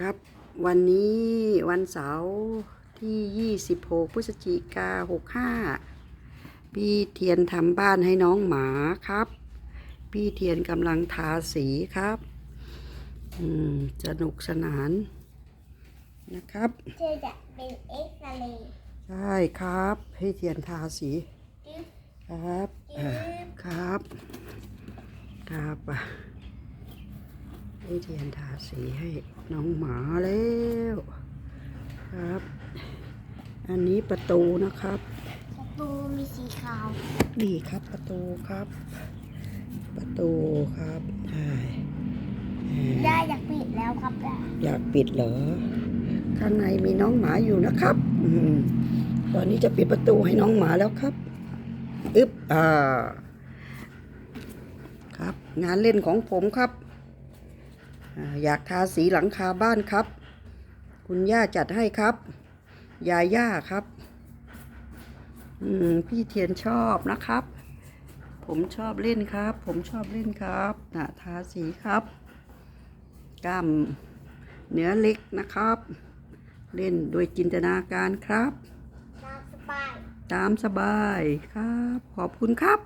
ครับวันนี้วันเสาร์ที่ 26 พฤศจิกา65 พี่เทียนทำบ้านให้น้องหมาครับ พี่เทียนกำลังทาสีครับอืมสนุกสนานนะครับเธอจะเป็นเอ็กซเรย์ใช่ครับ พี่เทียนทาสีจึ๊บครับอ่าครับ ครับอะ พี่เทียนทาสีให้น้องหมาแล้วครับ อันนี้ประตูนะครับ ประตูมีสีขาวนี่ครับประตูครับ ประตูครับใช่อ่า ย่าอยากปิดแล้วครับย่าอยากปิดเหรอ ข้างในมีน้องหมาอยู่นะครับ อืม ตอนนี้จะปิดประตูให้น้องหมาแล้วครับ อึ๊บอ่า ครับ งานเล่นของผมครับ อ่าอยากทาสีหลังคาบ้านครับ คุณย่าจัดให้ครับ ยาย่าครับอืมพี่เทียนชอบนะครับ ผมชอบเล่นครับ ผมชอบเล่นครับนะทาสีครับกล้ามเนื้อเล็กนะครับ เล่นโดยจินตนาการครับ ตามสบาย ตามสบายครับ ขอบคุณครับ